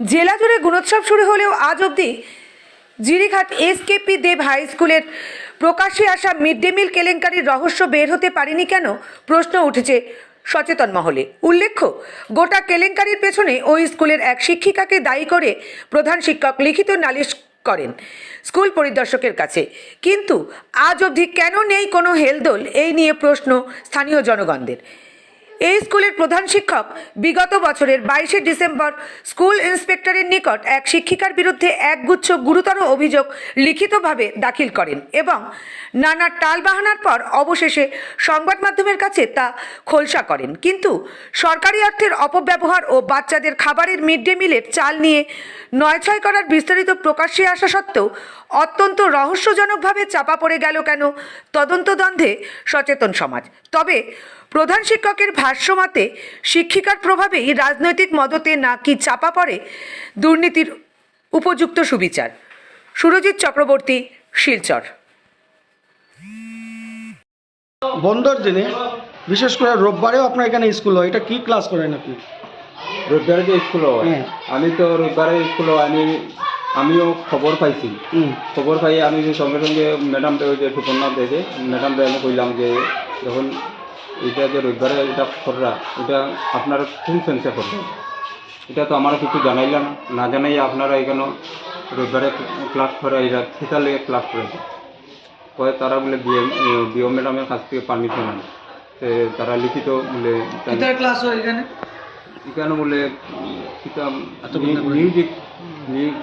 জেলা জুড়ে গুণোৎসব শুরু হলেও আজ অবধি জিরিঘাট এসকেপি দেব হাই স্কুলের প্রকাশ্যে আসা মিড ডে মিল কেলেঙ্কারির রহস্য বের হতে পারেনি কেন? প্রশ্ন উঠেছে সচেতন মহলে। উল্লেখ্য, গোটা কেলেঙ্কারির পেছনে ওই স্কুলের এক শিক্ষিকাকে দায়ী করে প্রধান শিক্ষক লিখিত নালিশ করেন স্কুল পরিদর্শকের কাছে। কিন্তু আজ অবধি কেন নেই কোনো হেলদোল? এই নিয়ে প্রশ্ন স্থানীয় জনগণদের। এই স্কুলের প্রধান শিক্ষক বিগত বছরের বাইশে ডিসেম্বর স্কুল ইন্সপেক্টরের নিকট এক শিক্ষিকার বিরুদ্ধে একগুচ্ছ গুরুতর অভিযোগ লিখিতভাবে দাখিল করেন এবং নানা টালবাহানার পর অবশেষে সংবাদ মাধ্যমের কাছে তা খোলসা করেন। কিন্তু সরকারি অর্থের অপব্যবহার ও বাচ্চাদের খাবারের মিড ডে মিলের চাল নিয়ে নয় ছয় করার বিস্তারিত প্রকাশ্যে আসা সত্ত্বেও অত্যন্ত রহস্যজনকভাবে চাপা পড়ে গেল কেন তদন্তদ্বন্দ্বে সচেতন সমাজ। তবে প্রধান শিক্ষকের ভাষ্যমতে শিক্ষিকার প্রভাবেই রাজনৈতিক মদতে নাকি চাপা পড়ে দুর্নীতির উপযুক্ত সুবিচার। সুরজিৎ চক্রবর্তী শিলচর। বন্ধর দিনে বিশেষ করে রোববারেও আপনার এখানে স্কুল হয় এটা কি ক্লাস করেন আপনি? রোববারে যে স্কুল হয় হ্যাঁ। আমি তো রোববারে স্কুল হয় আমি আমিও খবর পাইছি। হুম। খবর পাই আমি যে সঙ্গে সঙ্গে ম্যাডাম যে সুপর্ণা দেখে ম্যাডাম আমি কইলাম যে যখন এটা যে রোববারে এটা কররা এটা আপনারা কোন সেন্সে করবেন? এটা তো আমার কিছু জানাইলাম না জানাই আপনারা এখানে রোববারে ক্লাস করে এরা সেটা লেগে ক্লাস করেছে পরে তারা বলে বিএম বিও ম্যাডামের কাছ থেকে পারমিশন আনে। তারা লিখিত বলে ক্লাস হয় এখানে? এখানে বলে কিতা। মিউজিক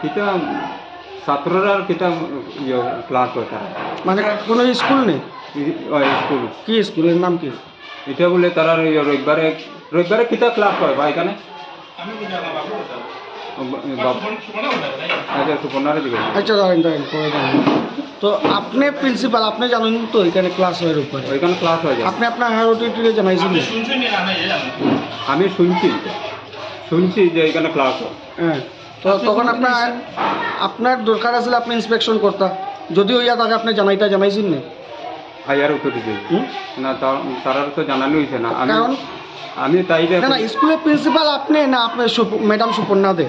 কিতা ছাত্ররা কিতা ইয়ে ক্লাস হয় তারা। মানে কোনো স্কুল নেই? ওই স্কুল। কি স্কুলের নাম কি? এটা বলে তারা ওই রবিবারে রবিবারে কিতা ক্লাস হয় বা এখানে আচ্ছা আচ্ছা দাঁড়ান দাঁড়ান পরে দাঁড়ান তো আপনি প্রিন্সিপাল আপনি জানেন তো এখানে ক্লাস হয় রোববারে? ওইখানে ক্লাস হয় আপনি আপনার হায়ার অথরিটিকে জানাইছেন না? আমি শুনছি শুনছি যে এখানে ক্লাস হয়। হ্যাঁ তো তখন আপনার আপনার দরকার আসলে আপনি ইন্সপেকশন করতা। যদিও ইয়া তাকে আপনি জানাইতা জানাইছেন না। হায়ার অথরিটি হুম? না তারা তো জানানো হয়েছে না। আমি কারণ? আমি তাই না না স্কুলের প্রিন্সিপাল আপনি না আপনার ম্যাডাম সুপর্ণা দে।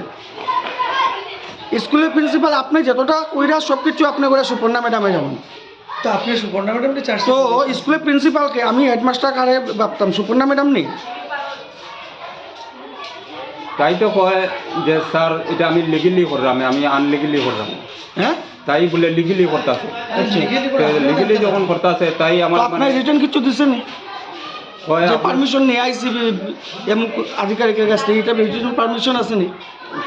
স্কুলের প্রিন্সিপাল আপনি যতটা কইরা সব কিছু আপনি করে সুপর্ণা ম্যাডামে যাবেন। তো আপনি সুপর্ণা ম্যাডামকে চার্জ তো স্কুলের প্রিন্সিপালকে আমি হেডমাস্টার কারে ভাবতাম সুপর্ণা ম্যাডাম নেই তাই তো কয় যে স্যার এটা আমি লিগেলি করলাম আমি আনলিগেলি করলাম। হ্যাঁ? তাই বলে লিগেলি করতেছে। লিগেলি যখন করতেছে তাই আমার আপনার মানে রিটার্ন কিছু দিছেন? পারমিশন নিয়ে আইসি এম আধিকারিকের কাছ থেকে এটা রিটার্ন পারমিশন আছে নি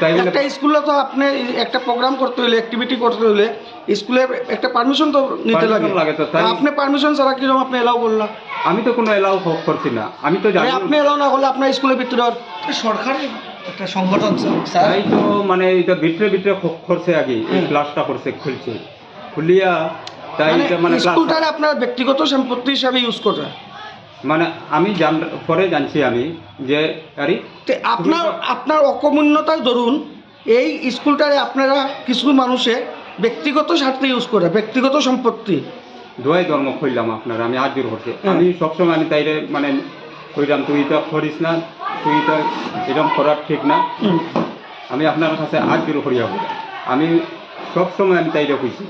তাই বলে একটা স্কুলে তো আপনি একটা প্রোগ্রাম করতে হলে অ্যাক্টিভিটি করতে হলে স্কুলে একটা পারমিশন তো নিতে লাগে। লাগে তো, তাই- আপনি পারমিশন ছাড়া কীরকম আপনি এলাও করলা? আমি তো কোনো এলাও করছি না। আমি তো জানি আপনি এলাও না করলে আপনার স্কুলের ভিতরে আর সরকারি একটা সংগঠন তাই তো মানে এটা ভিতরে ভিতরে করছে আগে এই ক্লাসটা করছে খুলছে। খুলিয়া তাই মানে এটা মানে আপনার ব্যক্তিগত সম্পত্তি হিসাবে ইউজ করে মানে আমি জান পরে জানছি আমি যে আরে আপনার আপনার অকমূন্যতার দরুন এই স্কুলটারে আপনারা কিছু মানুষে ব্যক্তিগত স্বার্থে ইউজ করে ব্যক্তিগত সম্পত্তি। দোয়াই ধর্ম খুললাম আপনার আমি আজ জোর করছি আমি সবসময় আমি তাইরে মানে কইলাম তুই তো করিস না এরকম করার ঠিক না। আমি আপনার কাছে আজ জোর করি যাব আমি সবসময় আমি তাই কইছি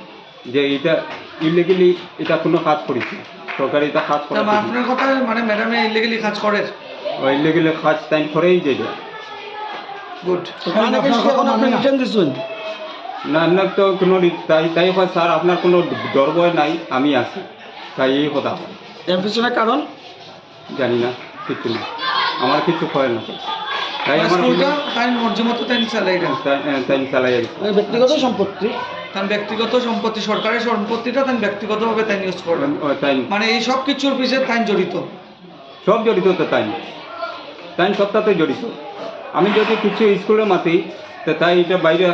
যে এটা ইলিগেলি এটা কোনো কাজ করিস না। সরকারি এটা কাজ করে আপনার কথা মানে ম্যাডামে ইলিগেলি কাজ করে। ইলিগেলি কাজ তাই করেই যে গুড মানে দিচ্ছেন? না আপনার তো কোনো তাই তাই হয় স্যার আপনার কোনো দরবয় নাই আমি আছি। তাই এই কথা। এর পিছনে কারণ? জানি না কিছু না আমার কিছু হয় না। তাই আমার স্কুলটা তাই মর্জি মতো তাই চালাই তাই- তাই চালাই আর ব্যক্তিগত সম্পত্তি? তার ব্যক্তিগত সম্পত্তি সরকারি সম্পত্তিটা তাই ব্যক্তিগতভাবে তাই ইউজ করবেন। তাই মানে এই সব কিছুর পিছিয়ে তাই জড়িত। সব জড়িত তো তাই তাই সবটাতে জড়িত। আমি যদি কিছু স্কুলে মাতি তো তাই এটা বাইরে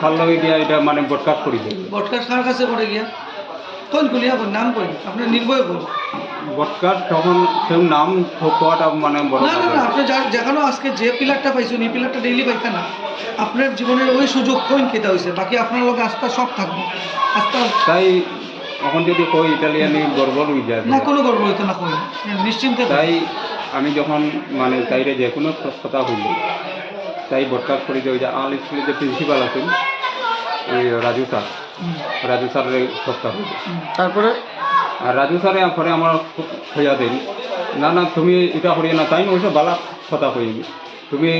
খাল লগে গিয়া এটা মানে ব্রডকাস্ট করি। দেয় বটকার কার কাছে করে গিয়া? কোন গুলিয়া নাম কই? আপনি নির্ভয় কোন? তখন সেও নাম মানে বড় না না না আপনি যা- যেখানে আজকে যে পিলারটা পাইছেন এই পিলারটা ডেইলি পাইতে না। আপনার জীবনের ওই সুযোগ কোন কেটা হয়েছে বাকি আপনার লগে আস্থা সব থাকব। আস্থা তাই এখন যদি কই ইটালিয়ানি গড়বড় হয়ে যায় না কোনো গর্ব হইতো না কই নিশ্চিন্তে তাই আমি যখন মানে তাইরে যে কোনো কথা হইল তাই বরখাস্ত করে যে ওই যে আমার স্কুলে যে প্রিন্সিপাল আছেন ওই রাজু স্যার রাজু স্যারের সপ্তাহ তারপরে? আর রাজু স্যারে পরে আমার খুব হইয়া দেন না না তুমি এটা করিয়ে না তাই ওইসব বালা কথা হয়ে তুমি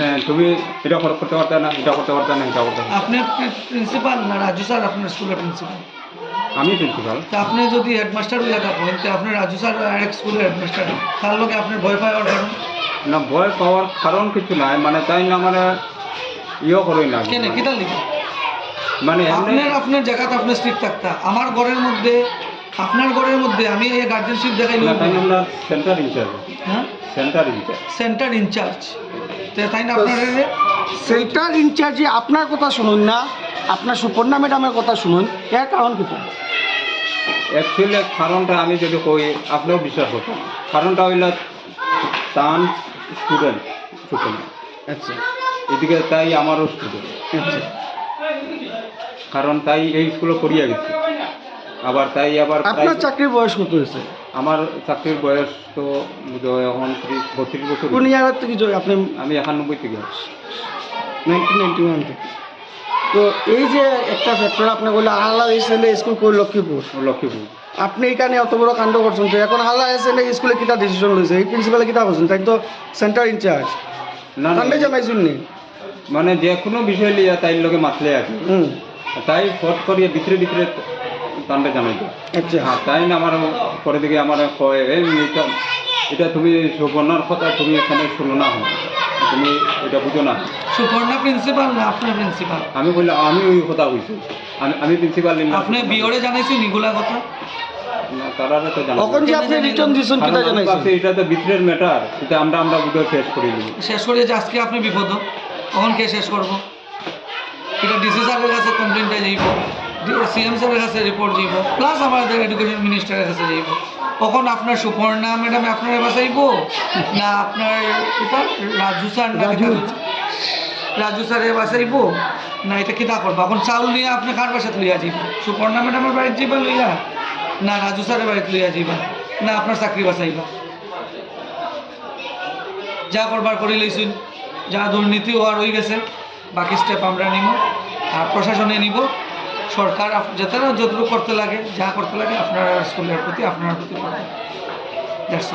হ্যাঁ, তুমি এটা করতে পারতে না এটা করতে পারতে না এটা করতে না। আপনি প্রিন্সিপাল না রাজু স্যার আপনার স্কুলের প্রিন্সিপাল? আমি প্রিন্সিপাল। তা আপনি যদি হেডমাস্টার হইয়া থাকেন তো আপনি রাজু স্যার আরেক স্কুলের হেডমাস্টার তার লোকে আপনার ভয় পাওয়ার কারণ? না ভয় পাওয়ার কারণ কিছু নাই মানে তাই না মানে ইয়ে করই না। কেন কিতা লিখে? মানে আপনার আপনার জায়গাতে আপনি স্ট্রিক্ট থাকতা। আমার ঘরের মধ্যে আপনার ঘরের মধ্যে আমি এই গার্জেনশিপ দেখাই আমরা সেন্টার ইনচার্জ হ্যাঁ? Centre in charge centre in charge তো তাই না আপনার সেন্টার ইনচার্জে আপনার কথা শুনুন না আপনার সুপর্ণা ম্যাডামের কথা শুনুন এর কারণ কি? অ্যাকচুয়ালি কারণটা আমি যদি কই আপনিও বিশ্বাস করতেন কারণটা হইল তান স্টুডেন্ট সুপর্ণা। আচ্ছা। এদিকে তাই আমারও স্টুডেন্ট আচ্ছা। কারণ তাই এই স্কুলে পড়িয়া গেছি। আবার তাই আবার আপনার চাকরির বয়স কত হয়েছে? আমার চাকরির বয়স তো এখন বত্রিশ বছর কোন ইয়ার থেকে জয়- আপনি আমি একানব্বই থেকে নাইনটিন নাইনটি ওয়ান থেকে। তো এই যে একটা ফ্যাক্টর আপনি বললে আল্লাহ এসেন্ডে স্কুল কই? লক্ষ্মীপুর। লক্ষ্মীপুর। আপনি এখানে অত বড় কাণ্ড করছেন তো এখন আল্লাহ এসেন্ডে স্কুলে কিটা ডিসিশন লইছে? এই প্রিন্সিপালে কিটা করছেন তাই তো সেন্টার ইনচার্জ না জানাইছেন নি। মানে যে কোনো বিষয় লিয়া তাই লোকে মাতলে আছে। হুম। তাই ফট করিয়ে ভিতরে ভিতরে তান্ডে জানাই দেয় আচ্ছা। হ্যাঁ তাই না আমার পরে দিকে আমার কয় এই এটা এটা তুমি সুবর্ণার কথা তুমি এখানে শুনো না হয়। তুমি এটা বুঝো না সুপর্ণা প্রিন্সিপাল না আপনার প্রিন্সিপাল আমি বললাম আমি ওই কথা কইছি। আমি আমি প্রিন্সিপাল আপনি বিওরে জানাইছেন এগুলা কথা? তারা তো জানা কখন যে আপনি রিটার্ন দিছেন কিটা জানাইছেন? এটা তো ভিতরের ম্যাটার এটা আমরা আমরা বুঝে শেষ করে শেষ করে যে আজকে আপনি বিপদ। তখন কে শেষ করব? এটা ডিসি স্যারের কাছে কমপ্লেনটা যাইব সিএম স্যারের কাছে রিপোর্ট যাইব প্লাস আমাদের এডুকেশন মিনিস্টারের কাছে যাইব তখন আপনার সুপর্ণা ম্যাডাম আপনার বাসাইব না আপনার এটা রাজু স্যার রাজু। স্যারের বাসাইব না এটা কিতা করব এখন চাউল নিয়ে আপনি কার বাসাত লইয়া যাইব সুপর্ণা ম্যাডামের বাড়িতে যাইবা লইয়া। না রাজু স্যারের বাড়িতে লইয়া যাইবা না আপনার চাকরি বাসাইবা যা করবার করে লইছুন যা দুর্নীতি হওয়ার হয়ে গেছে। বাকি স্টেপ আমরা নিব, আর প্রশাসনে নিব। সরকার যাতে না যতটুকু করতে লাগে, যা করতে লাগে আপনার স্কুলের প্রতি, আপনার প্রতি দ্যাটস